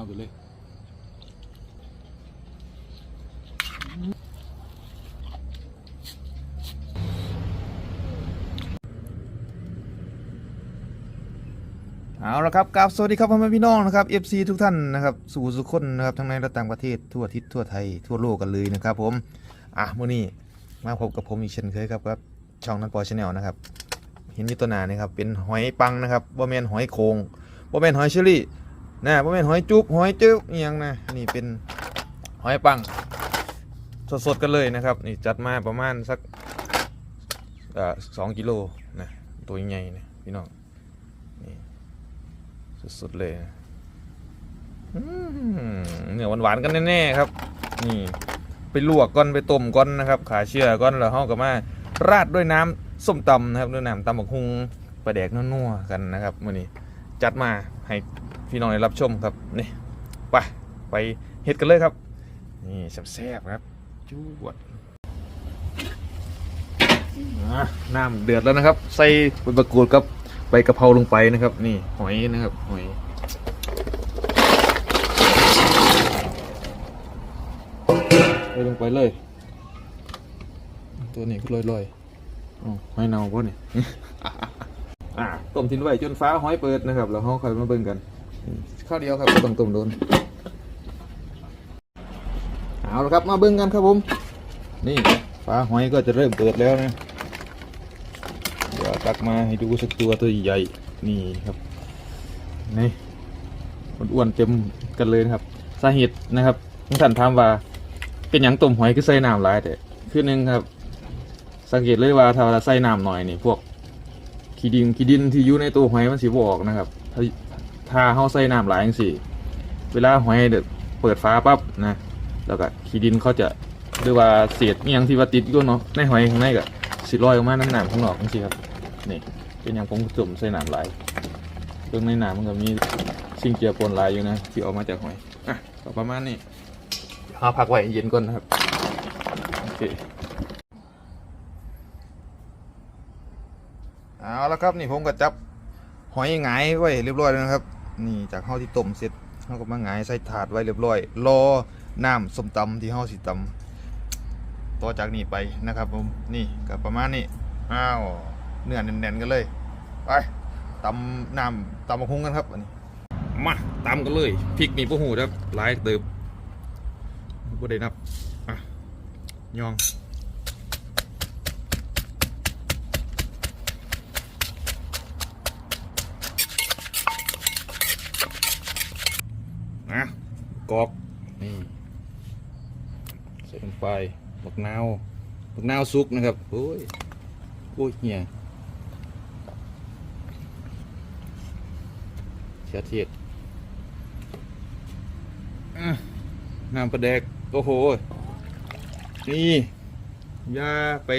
มาไปเลยเอาละครับกราบสวัสดีครับพ่อแม่พี่น้องนะครับ FC ทุกท่านนะครับ สู่สุขคนนะครับทั้งในและต่างประเทศทั่วทิศทั่วไทยทั่วโลกกันเลยนะครับ ผม อะมื้อนี้มาพบกับผมอีกเช่นเคยครับครับช่องนันปอชาแนลนะครับ เห็นอยู่ตัวหนานี่ครับเป็นหอยปังนะครับบ่แมนหอยโขงบ่แมนหอยเชอรี่ นะบ่แม่นหอยจุ๊บหอยจึ๊บอหยังนะนี่เป็นหอยปังสดๆกันเลยนะครับนี่จัดมาประมาณสักสองกิโลนะตัวใหญ่ๆนะพี่น้องสุดๆเลยนะเนื้อหวานๆกันแน่ๆครับ นี่ไปลวกก่อนไปต้มก่อนนะครับ ขาเชื่อก่อนแล้วเฮาก็มาราดด้วยน้ำส้มตำนะครับด้วยน้ำตำบักฮุงปลาแดกนัวๆกันนะครับมื้อนี้จัดมาให้ พี่น้องได้รับชมครับนี่ไปไปเฮ็ดกันเลยครับ นี่แซ่บๆครับจวดอะน้ำเดือดแล้วนะครับ ใส่ใบมะกรูดกับใบกะเพราลงไปนะครับ นี่หอยนะครับหอยใส่ลงไปเลย ตัวนี้ก็ลอยๆอ๋อหอยเน่าป่ะนี่อ่าต้มทิ้งไว้จนฟ้าหอยเปิดนะครับ แล้วเขาค่อยมาเบิ่งกัน ข้าวเดียวครับต้องต้มโดนเอาละครับมาเบิ่งกันครับผม นี่ฟ้าหอยก็จะเริ่มเปิดแล้วนะเดี๋ยวตักมาให้ดูสักตัวตัวใหญ่นี่ครับนี่อ้วนเต็มกันเลยนะครับสาเหตุนะครับท่านถามว่าเป็นอย่างต้มหอยคือใส่น้ำหลายแต่คือหนึ่งครับ สังเกตเลยว่าถ้าเราใส่น้ำหน่อยนี่พวกขี้ดินขี้ดินที่อยู่ในตัวหอยมันสีบออกนะครับถ้า ถ้าเขาใส่น้ำหลายอย่างสิเวลาหอยเด็ดเปิดฟ้าปั๊บนะแล้วก็ขี้ดินเขาจะหรือว่าเศษเอหยังที่ว่าติดอยู่เนาะในหอยข้างในก็สิลอยออกมาน้ำหนามข้างนอกจังซี่ครับนี่เป็นอย่างผมจุ่มใส่น้ำลายเรื่องในน้ำมันก็มีสิ่งเจือปนหลายอยู่นะที่ออกมาจากหอยอะก็ประมาณนี้เอาพักไว้เย็นก่อนนะครับโอเคเอาละครับนี่ผมก็จับหอยหงายไว้เรียบร้อยแล้วนะครับ นี่จากข้าวที่ต้มเสร็จเขาก็มาหงายใส่ถาดไว้เรียบร้อย รอน้ำส้มตำที่เขาสิตำต่อจากนี้ไปนะครับผมนี่ก็ประมาณนี้อ้าวเนื้อแน่นๆกันเลยไปตำน้ำตำมะฮุงกันครับอันนี้มาตำกันเลยพริกนี่พวกหูครับหลายเติบบ่ได้นับอะยองนะ กอกนี่ใส่ลงไปบักนาวบักนาวซุกนะครับโอ้ยโอ้ยเหี้ยเชียเทียดน้ำปลาแดกโอ้โห นี่ย่าไป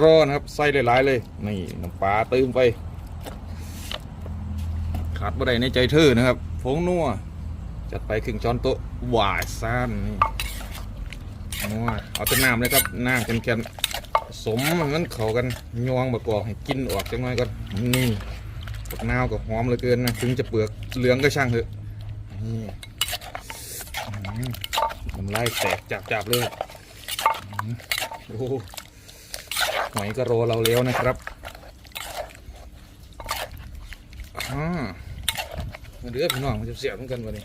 รอนะครับใส่หลายๆ เลย นี่น้ำปลาเติมไป ขาดบ่ได้ในใจเธอนะครับผงนัว จัดไปครึ่งช้อนโต๊ะหวายซ่านนี่นัวเอาแต่น้ำเลยครับน้ำแข็งๆสมมันเข้ากันยวงบะกอกให้กินออกจังน้อยก่อนนี่ผักนาวกับหอมเหลือเกินนะถึงจะเปลือกเหลืองก็ช่างเถอะนี่น้ำลายแตกจับๆเลยโอ้โหหอยก็รอเราแล้วนะครับอ่าเดือพี่น้องมันจะเสียบเหมือนกันวะนี่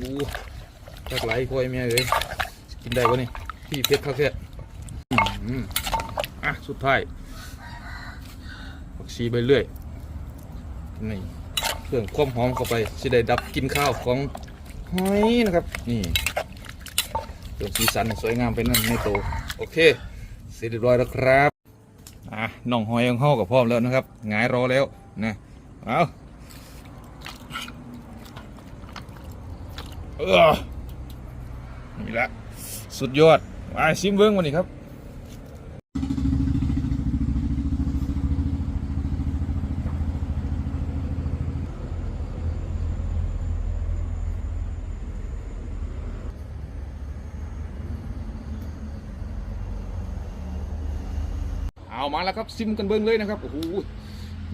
ดูตักไหลคอยเมียเลยกินได้วะนี่พี่เพชรข้าวเพชรอืมอะสุดท้ายผักชีไปเรื่อยนี่เครื่องความหอมเข้าไปสิได้ดับกินข้าวของหอยนะครับ นี่เติมสีสันสวยงามไปนั่นในโตโอเคเสร็จเรียบร้อยแล้วครับอะน่องหอยของเขากับพร้อมแล้วนะครับหงายรอแล้วนะเอา เออนี่แหละสุดยอดมาชิมเบิ้งวันนี้ครับเอามาแล้วครับซิมกันเบิ้งเลยนะครับโอ้โห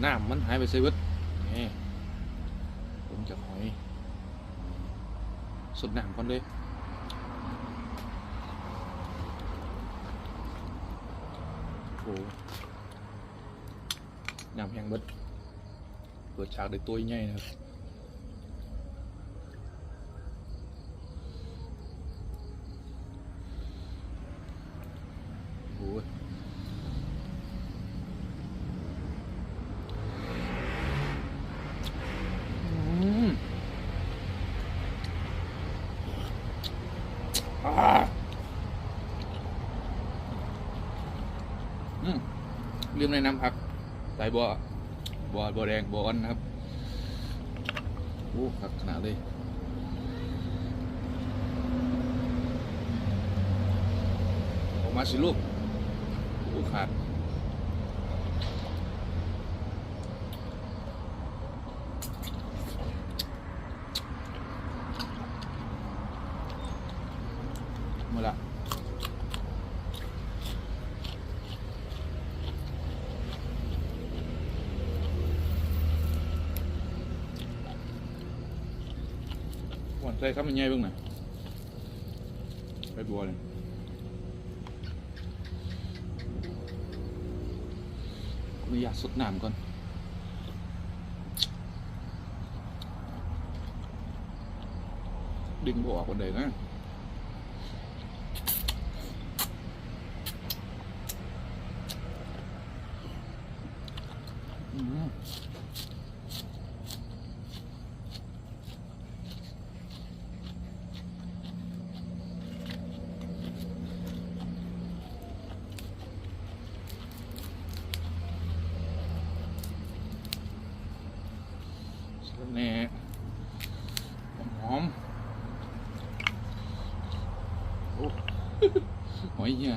น้ำมันหายไปเซเว่นผมจะหอย สดหนังก่อนเลยโอ้น้ำแห้งเบิดเปิดฉากได้ตัวใหญ่นะครับโอ้ยอืมอ่าอืม ลืมในน้ำผักใส่บัวบัวบัวแดงบัวอ่อนนะครับโอ้ขักขนาดเลยออกมาสิลูกโอ้ขาด มาละหวาน ใส่ครับมันใหญ่เบ้างนะไปบัวเลยขออนุญาตสดน้ำก่อนดึงบออกคนเดียวนะ อืมสะระแหน่หอมๆโอ้ หอยเหี้ย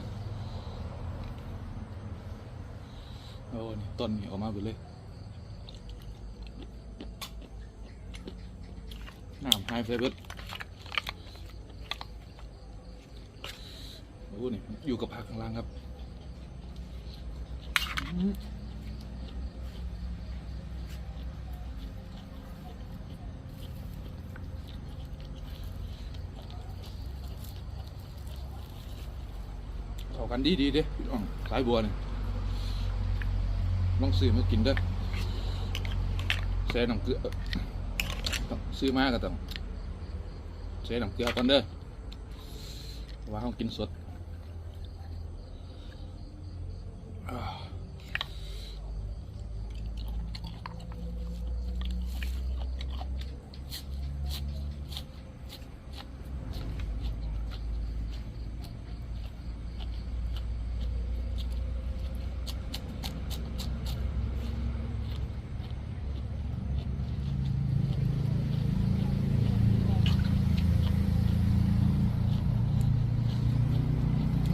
โอ้นี่ต้นนี่ออกมาหมดเลยน้ำหายไปเบิดโอ้นี่อยู่กับผักข้างล่างครับเข้ากันดีดีเด้สายบัวนี่ ลองซื้อมากินเด้อใส่น้ำเกลือต้องซื้อมาก็ต้องใช้น้ำเกลือก่อนเด้อว่าเขากินสด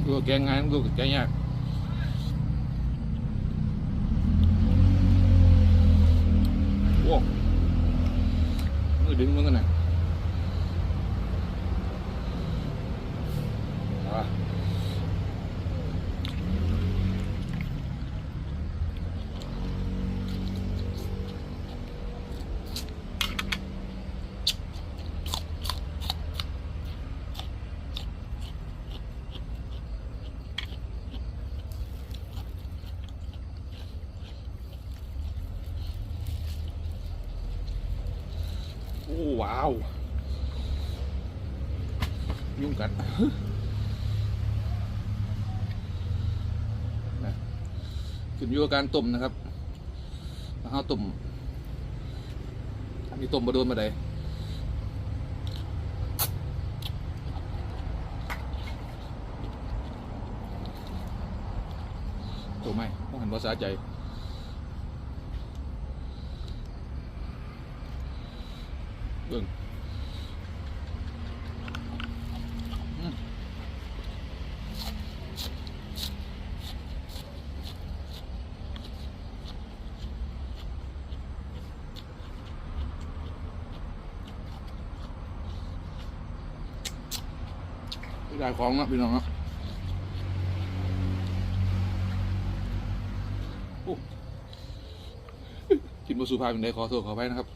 ดูแกงงานดูแกงยากโว้มือดึงมึงกันนะอะโอ้ว้าว ยุ่งกันนะขึ้นอยู่กับการต้มนะครับถ้าเราต้มอันนี้ต้มมาโดนมาได้ตัวไม่ต้องหันภาษาใจ เบิ่งอืม ตายของนะพี่น้องนะโอ้กินบะสุภาพเป็นไดขอโทษขอไปนะครับ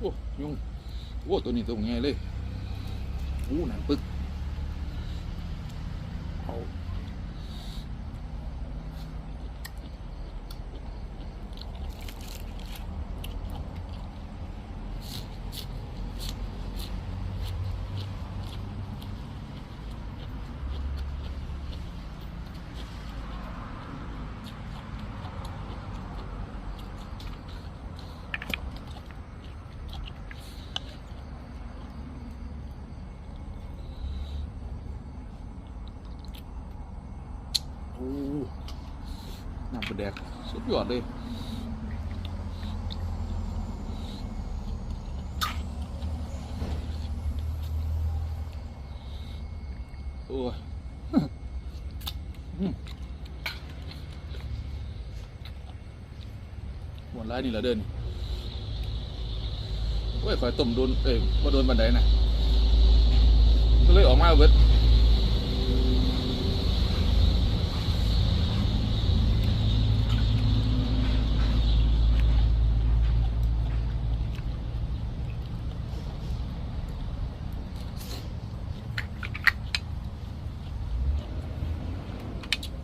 โอ้ ยุงโอ้ตัวนี้ตัวใหญ่เลยอู้หนังปึกเอาโอ้น้ำปลา แดกสุดยอดเลยโอ้ยอืมหมดไรนี่ละเดินโอ้ยคอยต้มโดนเอ้ยว่าโดนบันไดนะก็เลยออกมาเบิด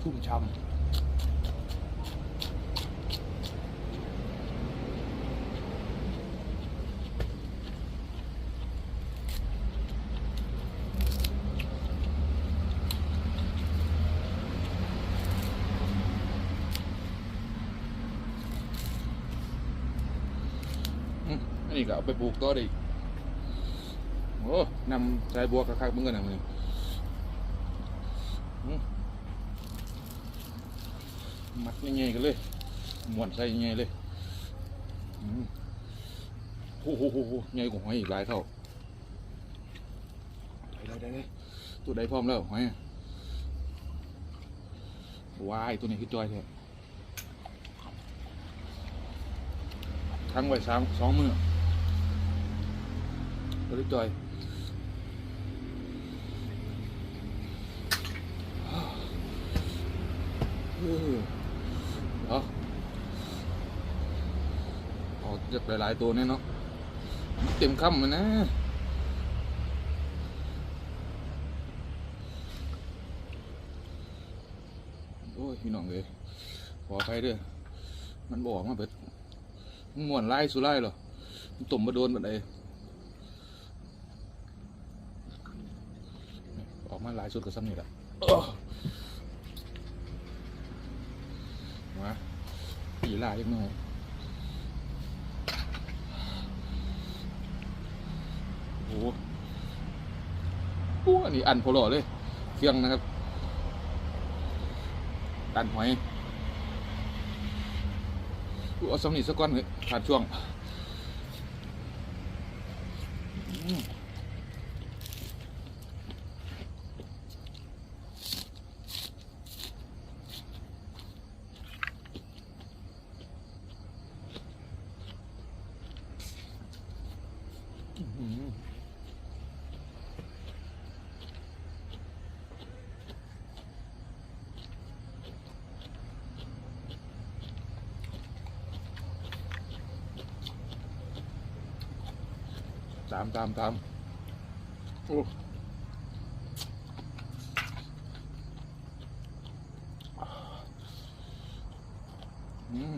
ชุ่มช่ำ อันนี้ก็เอาไปปลูกต่อได้โอ้นำสายบัวคักๆมึงกันนะมึงมัดง่ายๆกันเลยม้วนใส่ง่ายเลยโอ้โหโหโหใหญ่กว่าหอยอีกหลายเท่าได้ได้ได้ตัวใดพร้อมแล้วหอยว้ายตัวนี้คือจอยแท้ทั้งไว้สามสองมือ ตัวนี้จอยเออเอาเอาจะหลายๆตัวเนี่ยเนาะเต็มค่ำเลยนะโอ้ยพี่น้องเลยขอใครด้วยมันบอกมาเบิดมันม่วนไล่สุไล่หรอตุ่มมาโดนแบบไหนออก มาหลายชุดกับซ้ำนี่แหละมาปีลาเล็กน้อยโอ้โหอันนี้อันโพลอเลยเครื่องนะครับตันหอยเอาสำนีสักก้อนเลยผ่านช่วงอืมอืม ตามตามตามโอ้อืม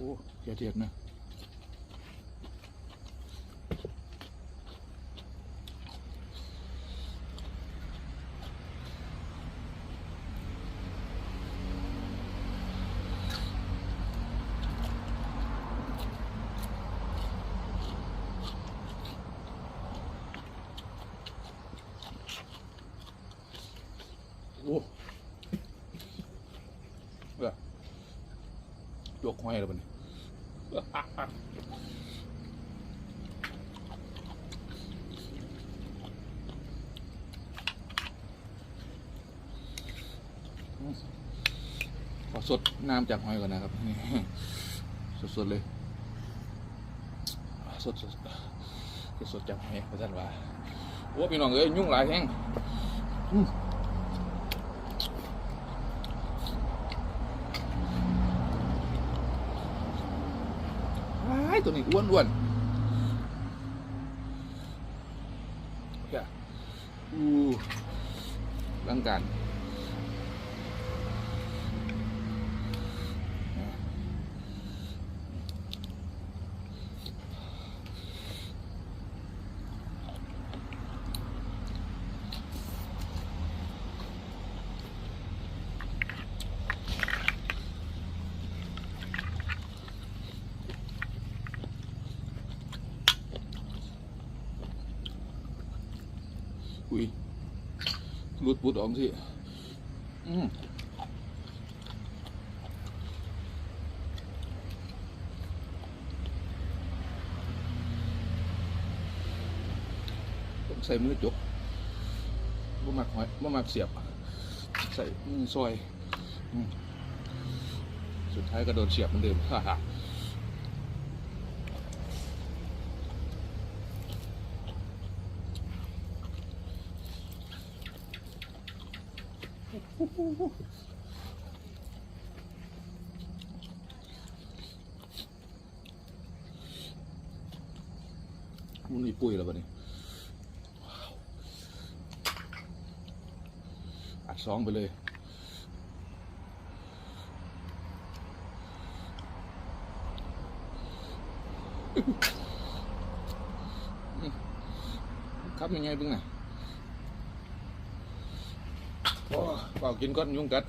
โอย่าเทียดนะโอ้เออยกห้อยแล้วมันอ ขอสดน้ำจากหอยก่อนนะครับ สดๆเลย สดสดสดๆจากหอยพระท่านว่าโอ้พี่น้องเอ้ยยุ่งหลายแห้งอืมว้าย ตัวนี้อ้วนอ้วนๆอย่าอู้ร่างการ อุ้ยรุดปุดออกสิอืมต้องใส่มือจกบ่มักหอยบ่มักเสียบ ใส่มือซอยอืมสุดท้ายก็โดนเสียบเหมือนเดิมฮ่าฮ่า มันมีปุ๋ยแล้วปะเนี่ยอัดซองไปเลยครับยังไงเบึงน่ะโอ้เปล่า กินก้อนยุงกัด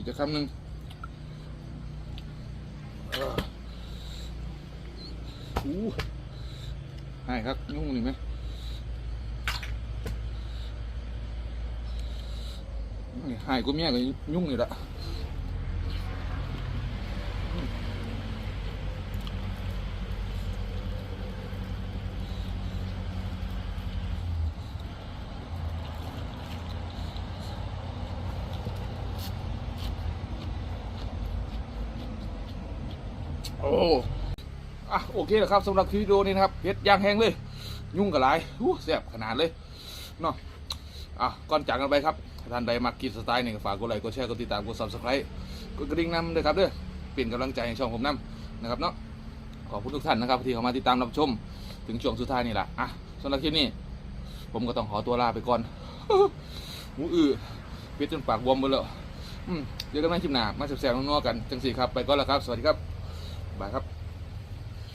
อีกจะคำหนึ่งเอ้ออู้ให้ครับยุ่งหนี่ไหมนี่ให้กูเมียก็ยุ่งนี่ละ โอ้อะโอเคนะครับสำหรับคลิปวิดีโอนี้นะครับเพชรย่างแห้งเลย ยุ่งกับหลายอู้แซ่บขนาดเลยเนาะอะก่อนจากกันไปครับท่านใดมักกินสไตล์นี่ก็ฝากกดไลค์กดแชร์กดติดตามกด subscribe กดกระดิ่งนำด้วยครับเด้อเป็นกำลังใจให้ช่องผมนํนะครับเนาะขอบคุณทุกท่านนะครับที่เข้ามาติดตามรับชม ถึงช่วงสุดท้ายนี่แหละอะสำหรับคลิปนี้ ผมก็ต้องขอตัวลาไปก่อนหูอื้อเพชรจนปากบวมหมดแล้วเดี๋ยวกันใหม่คลิปหน้ามาแซ่บๆนัวๆกันจังสี่ครับไปก่อนแล้วครับ สวัสดีครับ บายครับ